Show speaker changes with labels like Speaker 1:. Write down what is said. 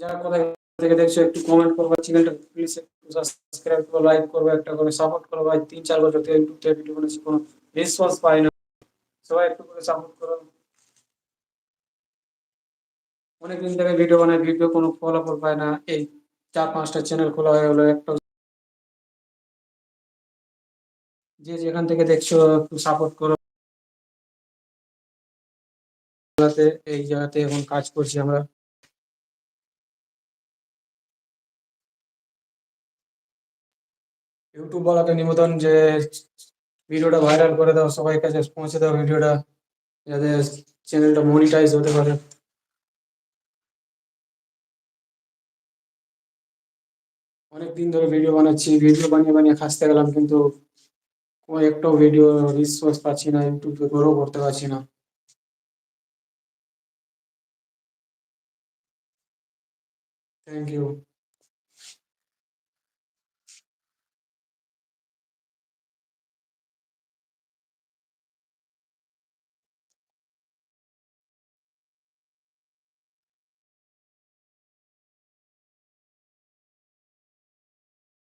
Speaker 1: যারা কোথায় থেকে দেখছ, একটু কমেন্ট চ্যানেলটা প্লিজ একটু সাবস্ক্রাইব করো লাইক একটা করে সাপোর্ট করো ভাই, তিন চার বছর থেকে ভিডিও বানাচ্ছি, কোনো রেসপন্স পাই না। সবাই একটু করে সাপোর্ট করো। অনেকদিন থেকে ভিডিও বানাই ভিডিও কোনো ফলাফল পায় না। এই চার পাঁচটা চ্যানেল খোলা হয়ে গেলো, একটা যে যেখান থেকে দেখছ, একটু সাপোর্ট করো। জায়গাতে এই জায়গাতে এখন কাজ করছি আমরা। ইউটিউব বলাকে নিবেদন যে, ভিডিওটা ভাইরাল করে দাও, সবাই কাছে পৌঁছে দাও ভিডিওটা, যাতে চ্যানেলটা মনিটাইজ হতে পারে। অনেক দিন ধরে ভিডিও বানাচ্ছি ভিডিও বানিয়ে বানিয়ে খাসতে গেলাম, কিন্তু কোনো একটাও ভিডিও রিসোর্স পাচ্ছি না ইউটিউবে গ্রো করতে পারছি না। Thank you.